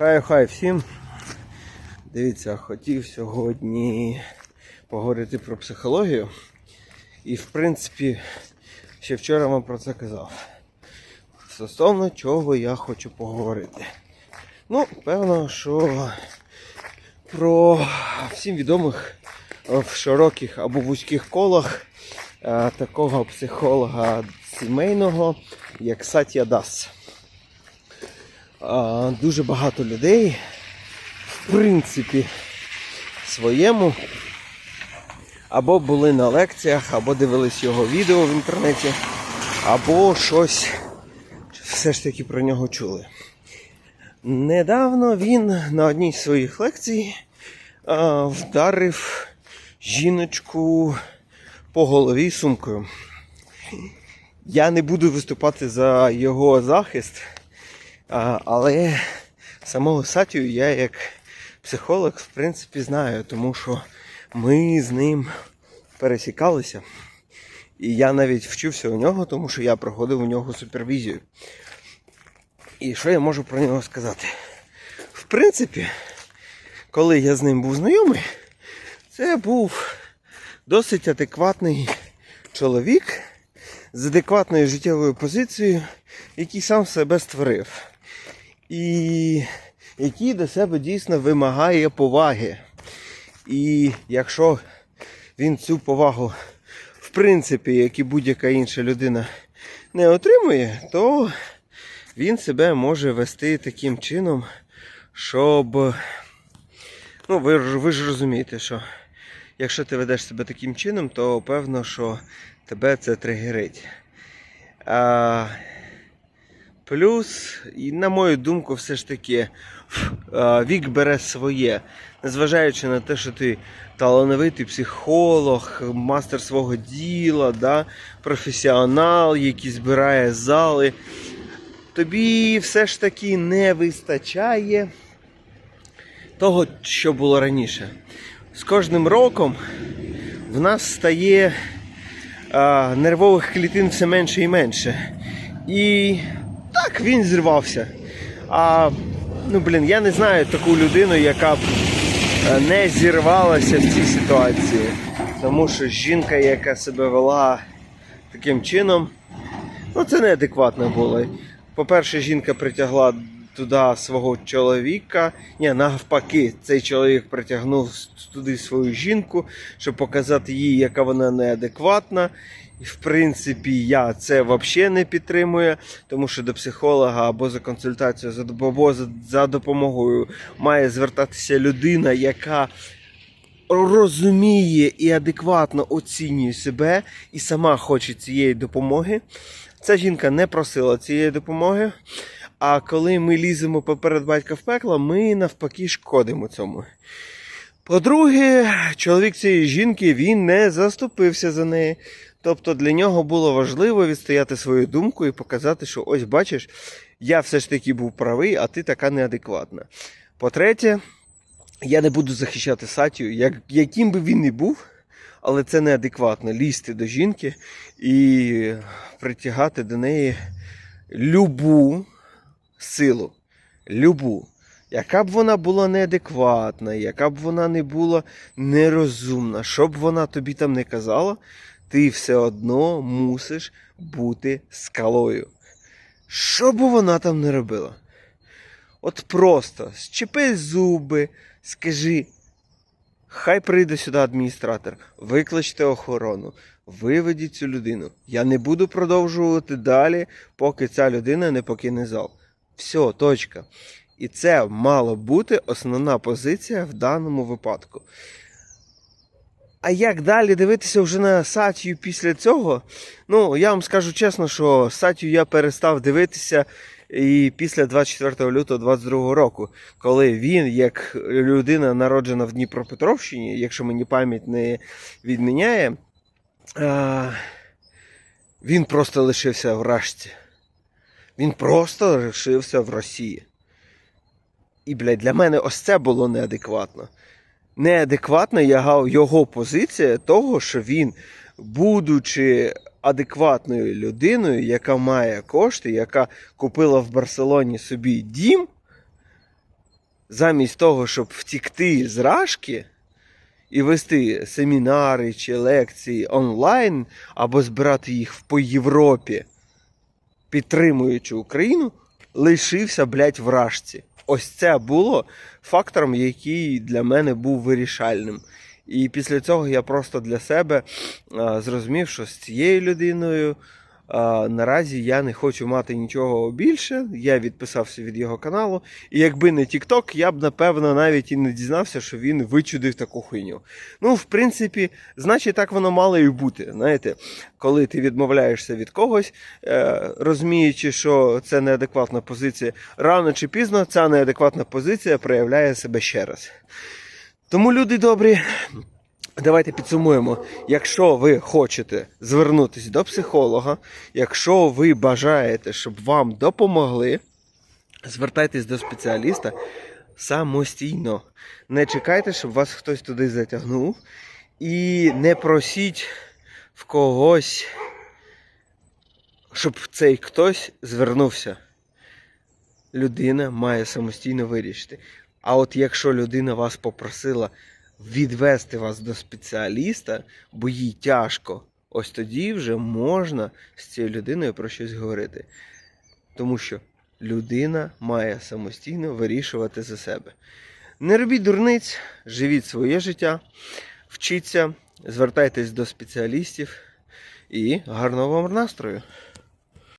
Хай хай всім. Дивіться, хотів сьогодні поговорити про психологію. І в принципі, ще вчора вам про це казав. Стосовно чого я хочу поговорити. Ну, певно, що про всім відомих е, в широких або вузьких колах е, такого психолога сімейного, як Сатія Дас. Дуже багато людей, в принципі, своєму або були на лекціях, або дивились його відео в інтернеті, або щось все ж таки про нього чули. Недавно він на одній з своїх лекцій а, вдарив жіночку по голові сумкою. Я не буду виступати за його захист. Але самого Сатію я як психолог в принципі знаю, тому що ми з ним пересікалися. І я навіть вчився у нього, тому що я проходив у нього супервізію. І що я можу про нього сказати? В принципі, коли я з ним був знайомий, це був досить адекватний чоловік з адекватною життєвою позицією, який сам себе створив і який до себе дійсно вимагає поваги. І якщо він цю повагу, в принципі, як і будь-яка інша людина, не отримує, то він себе може вести таким чином, щоб. Ну, ви, ви ж розумієте, що якщо ти ведеш себе таким чином, то певно, що тебе це тригерить. А, Плюс, і на мою думку, все ж таки вік бере своє. Незважаючи на те, що ти талановитий психолог, мастер свого діла, да, професіонал, який збирає зали, тобі все ж таки не вистачає того, що було раніше. З кожним роком в нас стає а, нервових клітин все менше і менше. І так він зірвався. А ну блін, я не знаю таку людину, яка б е, не зірвалася в цій ситуації. Тому що жінка, яка себе вела таким чином, ну це неадекватно було. По-перше, жінка притягла туди свого чоловіка. Ні, навпаки, цей чоловік притягнув туди свою жінку, щоб показати їй, яка вона неадекватна. І в принципі, я це взагалі не підтримую, тому що до психолога або за консультацією, за доп- або за, за допомогою має звертатися людина, яка розуміє і адекватно оцінює себе і сама хоче цієї допомоги. Ця жінка не просила цієї допомоги. А коли ми ліземо поперед батька в пекло, ми навпаки шкодимо цьому. По-друге, чоловік цієї жінки він не заступився за неї. Тобто для нього було важливо відстояти свою думку і показати, що ось бачиш, я все ж таки був правий, а ти така неадекватна. По-третє, я не буду захищати Сатію, як, яким би він не був, але це неадекватно лізти до жінки і притягати до неї любу силу. Любу. Яка б вона була неадекватна, яка б вона не була нерозумна, що б вона тобі там не казала, ти все одно мусиш бути скалою. Що б вона там не робила? От просто щепи зуби, скажи, хай прийде сюди адміністратор, викличте охорону, виведіть цю людину. Я не буду продовжувати далі, поки ця людина не покине зал. Все, точка. І це мала бути основна позиція в даному випадку. А як далі дивитися вже на Сатію після цього? Ну, я вам скажу чесно, що Сатію я перестав дивитися і після 24 лютого 22 року, коли він, як людина, народжена в Дніпропетровщині, якщо мені пам'ять не відміняє, він просто лишився в Рашці. Він просто лишився в Росії. І, блядь, для мене ось це було неадекватно. Неадекватна його позиція того, що він, будучи адекватною людиною, яка має кошти, яка купила в Барселоні собі дім, замість того, щоб втікти з рашки і вести семінари чи лекції онлайн або збирати їх по Європі, підтримуючи Україну, лишився, блядь, в рашці. Ось це було фактором, який для мене був вирішальним. І після цього я просто для себе зрозумів, що з цією людиною наразі я не хочу мати нічого більше. Я відписався від його каналу. І якби не TikTok, я б напевно навіть і не дізнався, що він вичудив таку хуйню. Ну, в принципі, значить, так воно мало і бути. Знаєте, коли ти відмовляєшся від когось, е, розуміючи, що це неадекватна позиція, рано чи пізно ця неадекватна позиція проявляє себе ще раз. Тому, люди добрі, давайте підсумуємо. Якщо ви хочете звернутися до психолога, якщо ви бажаєте, щоб вам допомогли, звертайтесь до спеціаліста самостійно. Не чекайте, щоб вас хтось туди затягнув. І не просіть в когось, щоб цей хтось звернувся. Людина має самостійно вирішити. А от якщо людина вас попросила відвести вас до спеціаліста, бо їй тяжко, ось тоді вже можна з цією людиною про щось говорити. Тому що людина має самостійно вирішувати за себе. Не робіть дурниць, живіть своє життя, вчіться, звертайтесь до спеціалістів і гарного вам настрою!